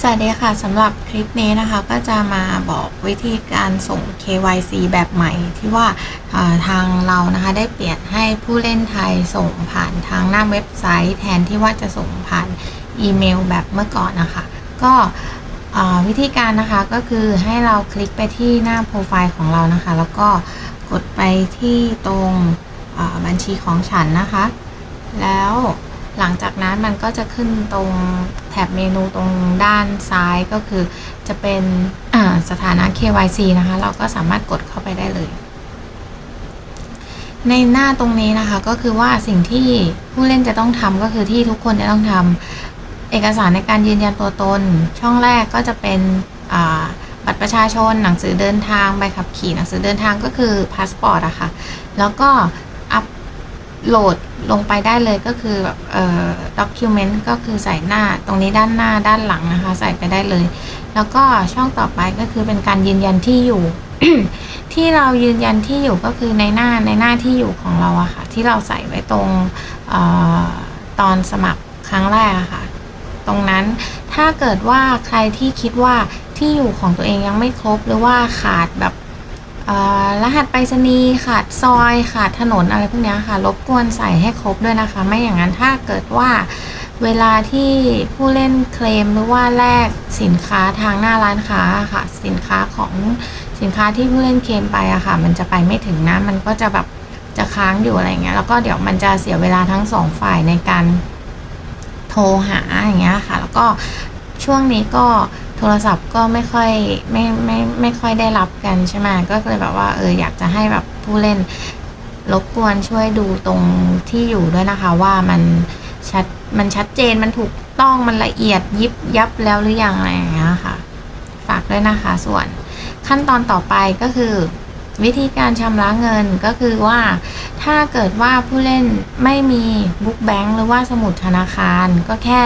สวัสดีค่ะสำหรับคลิปนี้นะคะก็จะมาบอกวิธีการส่ง KYC แบบใหม่ที่ว่าทางเรานะคะได้เปลี่ยนให้ผู้เล่นไทยส่งผ่านทางหน้าเว็บไซต์ แทนที่ว่าจะส่งผ่านอีเมลแบบเมื่อก่อนนะคะ ก็วิธีการนะคะก็คือให้เราคลิกไปที่หน้าโปรไฟล์ของเรานะคะ แล้วก็กดไปที่ตรงบัญชีของฉันนะคะ แล้ว หลังจากนั้นมันก็จะขึ้นตรงแถบเมนูตรงด้านซ้ายก็คือจะเป็นสถานะ KYC นะคะ เราก็สามารถกดเข้าไปได้เลย ในหน้าตรงนี้นะคะก็คือว่าสิ่งที่ผู้เล่นจะต้องทำก็คือที่ทุกคนจะต้องทำเอกสารในการยืนยันตัวตน ช่องแรกก็จะเป็นบัตรประชาชน หนังสือเดินทาง ใบขับขี่ หนังสือเดินทางก็คือพาสปอร์ตอะค่ะ แล้วก็ โหลดลงไปได้เลยก็คือแบบเอ่อ document ก็คือใส่หน้าตรงนี้ด้านหน้าด้านหลังนะคะ ใส่ไปได้เลย แล้วก็ช่องต่อไปก็คือเป็นการยืนยันที่อยู่ ที่เรายืนยันที่อยู่ก็คือในหน้าในหน้าที่อยู่ของเราอะค่ะ ที่เราใส่ไว้ตรงเออตอนสมัครครั้งแรกอะค่ะ ตรงนั้นถ้าเกิดว่าใครที่คิดว่าที่อยู่ของตัวเองยังไม่ครบหรือว่าขาดแบบ รหัสไปรษณีย์ขาดซอยขาดถนนอะไรพวกนี้ค่ะ รบกวนใส่ให้ครบด้วยนะคะ ไม่อย่างนั้นถ้าเกิดว่าเวลาที่ผู้เล่นเคลมหรือว่าแลกสินค้าทางหน้าร้านค้าค่ะ สินค้าของสินค้าที่ผู้เล่นเคลมไปอะค่ะ มันจะไปไม่ถึงนะ มันก็จะแบบจะค้างอยู่อะไรเงี้ยแล้วก็เดี๋ยวมันจะเสียเวลาทั้งสองฝ่ายในการโทรหาอย่างเงี้ยค่ะ แล้วก็ช่วงนี้ก็ โทรศัพท์ก็ไม่ค่อยไม่ไม่ไม่ค่อยได้รับกันใช่ไหมก็เลยแบบว่าเอออยากจะให้แบบผู้เล่นรบกวนช่วยดูตรงที่อยู่ด้วยนะคะ ว่ามันชัดมันชัดเจนมันถูกต้องมันละเอียดยิบยับแล้วหรือยังอะไรอย่างเงี้ยค่ะ ฝากด้วยนะคะ ส่วนขั้นตอนต่อไปก็คือ วิธีการชำระเงินก็คือว่า ถ้าเกิดว่าผู้เล่นไม่มีบุ๊กแบงค์หรือว่าสมุดธนาคารก็แค่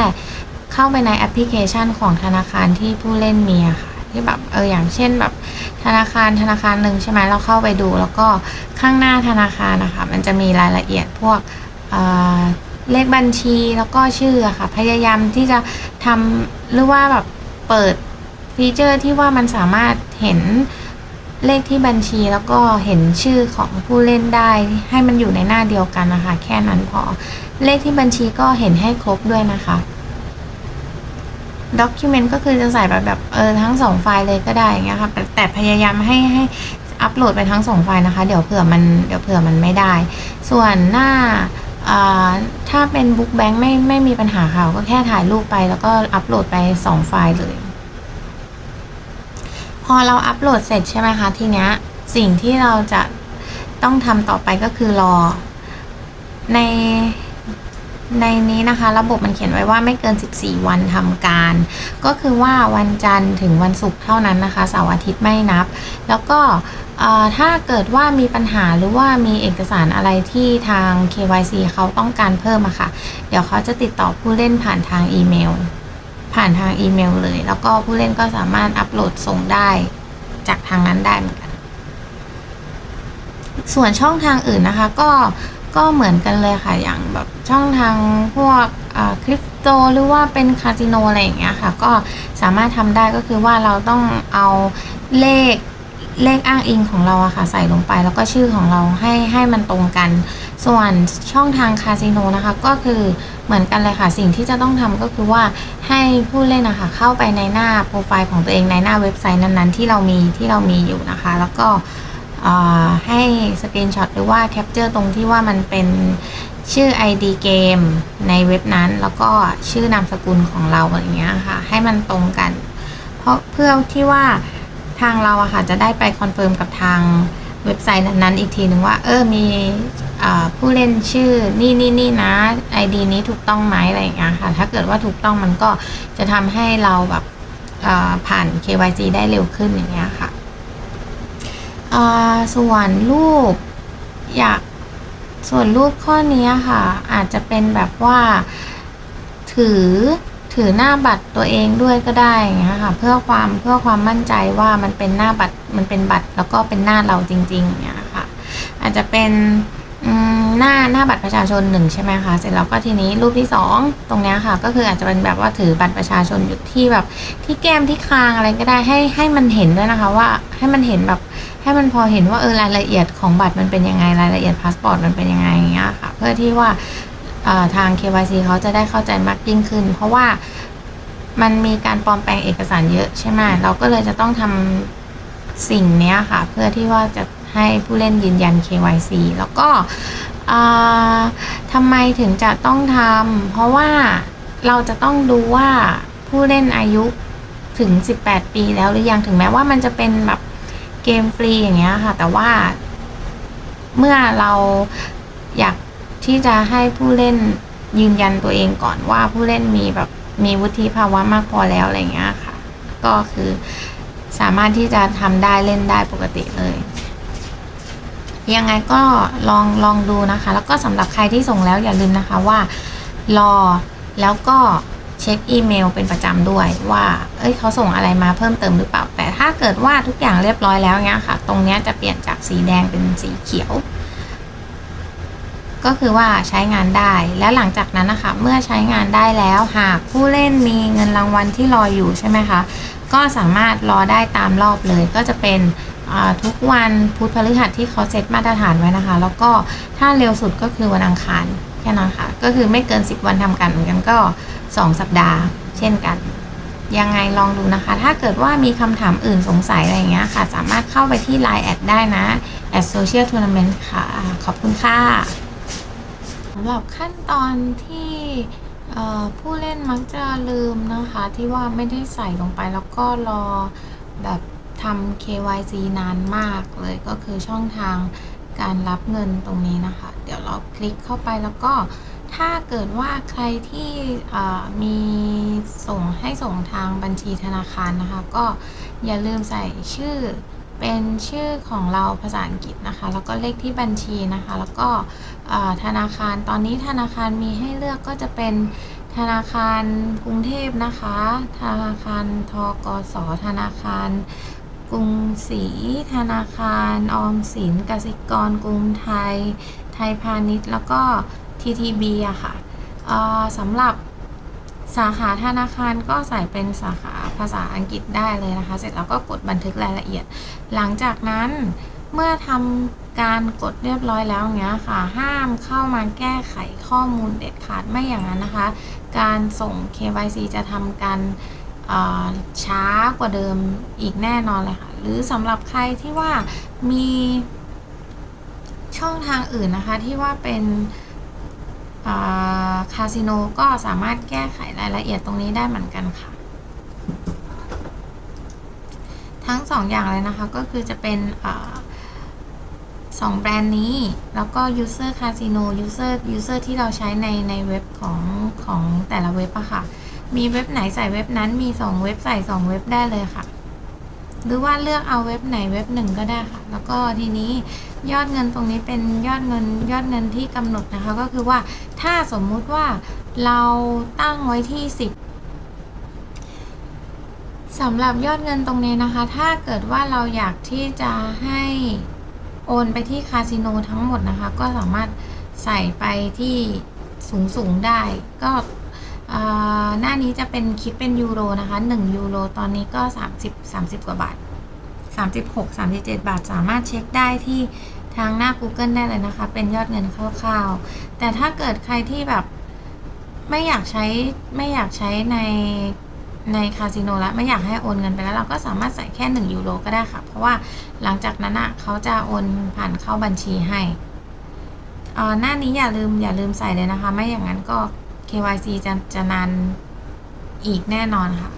เข้าไปในแอปพลิเคชันของธนาคารที่ผู้เล่นมีอะค่ะที่แบบเอออย่างเช่นแบบธนาคารธนาคารหนึ่งใช่ไหมเราเข้าไปดู แล้วก็ข้างหน้าธนาคารนะคะมันจะมีรายละเอียดพวกเเลขบัญชีแล้วก็ชื่อค่ะ พยายามที่จะทำหรือว่าแบบเปิดฟีเจอร์ที่ว่ามันสามารถเห็นเลขที่บัญชีแล้วก็เห็นชื่อของผู้เล่นได้ ให้มันอยู่ในหน้าเดียวกันนะคะ แค่นั้นพอเลขที่บัญชีก็เห็นให้ครบด้วยนะคะ ด็อกิเมนต์ก็คือจะใส่แบบแบบเออทั้งสองไฟล์เลยก็ได้อย่างเงี้ยค่ะแต่แต่พยายามให้ให้อัปโหลดไปทั้งสองไฟล์นะคะ เดี๋ยวเผื่อมันเดี๋ยวเผื่อมันไม่ได้ ส่วนหน้าอ่าถ้าเป็นบุ๊กแบงค์ไม่ไม่มีปัญหาค่ะ ก็แค่ถ่ายรูปไปแล้วก็อัปโหลดไปสองไฟล์เลย พอเราอัปโหลดเสร็จใช่ไหมคะ ทีเนี้ยสิ่งที่เราจะต้องทำต่อไปก็คือรอใน ในนี้นะคะ ระบบมันเขียนไว้ว่าไม่เกิน 14 วันทำการ ก็คือว่าวันจันทร์ถึงวันศุกร์เท่านั้นนะคะเสาร์อาทิตย์ไม่นับ แล้วก็ถ้าเกิดว่ามีปัญหาหรือว่ามีเอกสารอะไรที่ทาง KYC เขาต้องการเพิ่มอะค่ะ เดี๋ยวเขาจะติดต่อผู้เล่นผ่านทางอีเมล ผ่านทางอีเมลเลย แล้วก็ผู้เล่นก็สามารถอัปโหลดส่งได้ จากทางนั้นได้เหมือนกัน ส่วนช่องทางอื่นนะคะก็ ก็เหมือนกันเลยค่ะอย่างแบบช่องทางพวกคริปโตหรือว่าเป็นคาสิโนอะไรอย่างเงี้ยค่ะ ก็สามารถทำได้ก็คือว่าเราต้องเอาเลขเลขอ้างอิงของเราอะค่ะใส่ลงไป แล้วก็ชื่อของเราให้ให้มันตรงกัน ส่วนช่องทางคาสิโนนะคะก็คือเหมือนกันเลยค่ะสิ่งที่จะต้องทำก็คือว่าให้ผู้เล่นนะคะเข้าไปในหน้าโปรไฟล์ของตัวเองในหน้าเว็บไซต์นั้นๆ ที่เรามีที่เรามีอยู่นะคะ แล้วก็ ให้สกรีนช็อตหรือว่าแคปเจอร์ตรงที่ว่ามันเป็นชื่อ ID เกมในเว็บนั้น แล้วก็ชื่อนามสกุลของเราอย่างเงี้ยค่ะ ให้มันตรงกัน เพราะเพื่อที่ว่าทางเราอะค่ะจะได้ไปคอนเฟิร์มกับทางเว็บไซต์นั้นๆอีกทีหนึ่งว่า เออมีอผู้เล่นชื่อนี่นี่นี่นะ ID นี้ถูกต้องไหมอะไรอย่างเงี้ยค่ะ ถ้าเกิดว่าถูกต้องมันก็จะทำให้เราแบบผ่าน KYC ได้เร็วขึ้นอย่างเงี้ยค่ะ อ่าส่วนรูปอยากส่วนรูปข้อนี้ค่ะ อาจจะเป็นแบบว่า ถือถือหน้าบัตรตัวเองด้วยก็ได้อย่างเงี้ยค่ะเพื่อความเพื่อความมั่นใจว่ามันเป็นหน้าบัตรมันเป็นบัตรแล้วก็เป็นหน้าเราจริงๆอย่างเงี้ยค่ะ อาจจะเป็นหน้าหน้าบัตรประชาชนหนึ่งใช่ไหมคะเสร็จแล้วก็ทีนี้รูปที่สองตรงนี้ค่ะ ก็คืออาจจะเป็นแบบว่าถือบัตรประชาชนอยู่ที่แบบที่แก้มที่คางอะไรก็ได้ให้ให้มันเห็นด้วยนะคะ ว่าให้มันเห็นแบบ ให้มันพอเห็นว่าเออรายละเอียดของบัตรมันเป็นยังไงรายละเอียดพาสปอร์ตมันเป็นยังไงอย่างเงี้ยค่ะ เพื่อที่ว่าทาง KYC เขาจะได้เข้าใจมากยิ่งขึ้น เพราะว่ามันมีการปลอมแปลงเอกสารเยอะใช่ไหมเราก็เลยจะต้องทำสิ่งเนี้ยค่ะ เพื่อที่ว่าจะให้ผู้เล่นยืนยัน KYC แล้วก็ทำไมถึงจะต้องทำเพราะว่าเราจะต้องดูว่าผู้เล่นอายุถึง 18 ปีแล้วหรือยังถึงแม้ว่ามันจะเป็นแบบ เกมฟรีอย่างเงี้ยค่ะ แต่ว่า เมื่อเราอยากที่จะให้ผู้เล่นยืนยันตัวเองก่อนว่าผู้เล่นมีแบบมีวุฒิภาวะมากพอแล้วอะไรเงี้ยค่ะ ก็คือสามารถที่จะทำได้เล่นได้ปกติเลย ยังไงก็ลองลองดูนะคะ แล้วก็สำหรับใครที่ส่งแล้วอย่าลืมนะคะว่า รอแล้วก็ เช็คอีเมลเป็นประจำด้วยว่า เอ้ยเขาส่งอะไรมาเพิ่มเติมหรือเปล่า แต่ถ้าเกิดว่าทุกอย่างเรียบร้อยแล้วเนี้ยค่ะ ตรงเนี้ยจะเปลี่ยนจากสีแดงเป็นสีเขียว ก็คือว่าใช้งานได้ แล้วหลังจากนั้นนะคะ เมื่อใช้งานได้แล้วหากผู้เล่นมีเงินรางวัลที่รออยู่ใช่ไหมคะ ก็สามารถรอได้ตามรอบเลย ก็จะเป็นอ่าทุกวันพุธพฤหัสที่เขาเซตมาตรฐานไว้นะคะ แล้วก็ถ้าเร็วสุดก็คือวันอังคาร แค่นั้นค่ะ ก็คือไม่เกิน 10 วันทำการเหมือนกันก็ 2 สัปดาห์ เช่นกัน ยังไงลองดูนะคะ ถ้าเกิดว่ามีคำถามอื่นสงสัยอะไรอย่างเงี้ยค่ะ สามารถเข้าไปที่ Line แอดได้นะแอด Social Tournament ค่ะ ขอบคุณค่ะสำหรับขั้นตอนที่ผู้เล่นมักจะลืมนะคะ ที่ว่าไม่ได้ใส่ลงไปแล้วก็รอแบบทำ KYC นานมากเลยก็คือช่องทางการรับเงินตรงนี้นะคะ เดี๋ยวเราคลิกเข้าไปแล้วก็ถ้าเกิดว่าใครที่มีส่งให้ส่งทางบัญชีธนาคารนะคะ ก็อย่าลืมใส่ชื่อเป็นชื่อของเราภาษาอังกฤษนะคะ แล้วก็เลขที่บัญชีนะคะ แล้วก็ธนาคารตอนนี้ธนาคารมีให้เลือกก็จะเป็นธนาคารกรุงเทพนะคะ ธนาคารทกสธนาคารกรุงศรีธนาคารออมสินกสิกรกรุงไทย ยพาณิชย์ แล้วก็ TTB อะค่ะอ่าสำหรับสาขาธนาคารก็ใส่เป็นสาขาภาษาอังกฤษได้เลยนะคะ เสร็จแล้วก็กดบันทึกรายละเอียด หลังจากนั้นเมื่อทำการกดเรียบร้อยแล้วเงี้ยค่ะ ห้ามเข้ามาแก้ไขข้อมูลเด็ดขาดไม่อย่างนั้นนะคะ การส่ง KYC จะทำการช้ากว่าเดิมอีกแน่นอนเลยค่ะ หรือสำหรับใครที่ว่ามี ช่องทางอื่นนะคะที่ว่าเป็นคาสิโนก็สามารถแก้ไขรายละเอียดตรงนี้ได้เหมือนกันค่ะ ทั้งสองอย่างเลยนะคะก็คือจะเป็นอสองแบรนด์นี้ แล้วก็ user casino user user ที่เราใช้ในในเว็บของของแต่ละเว็บอะค่ะ มีเว็บไหนใส่เว็บนั้นมีสองเว็บใส่สองเว็บได้เลยค่ะ หรือว่าเลือกเอาเว็บไหนเว็บหนึ่งก็ได้ค่ะ แล้วก็ทีนี้ ยอดเงินตรงนี้เป็นยอดเงินยอดเงินที่กำหนดนะคะ ก็คือว่าถ้าสมมุติว่าเราตั้งไว้ที่ 10สำหรับยอดเงินตรงนี้นะคะ ถ้าเกิดว่าเราอยากที่จะให้โอนไปที่คาสิโนทั้งหมดนะคะ ก็สามารถใส่ไปที่สูงสูงๆได้ ก็หน้านี้จะเป็นคิดเป็นยูโรนะคะ 1 ยูโร ตอนนี้ก็ 30 30 กว่าบาท 36 37 บาท สามารถเช็คได้ที่ทางหน้า Google ได้เลยนะคะ เป็นยอดเงินคร่าวๆ แต่ถ้าเกิดใครที่แบบไม่อยากใช้ไม่อยากใช้ในในคาสิโนแล้วไม่อยากให้โอนเงินไปแล้ว เราก็สามารถใส่แค่ 1 ยูโรก็ได้ค่ะ เพราะว่าหลังจากนั้นอะเขาจะโอนผ่านเข้าบัญชีให้อ่อหน้านี้อย่าลืมอย่าลืมใส่เลยนะคะ ไม่อย่างนั้นก็ KYC จะจะนานอีกแน่นอนค่ะ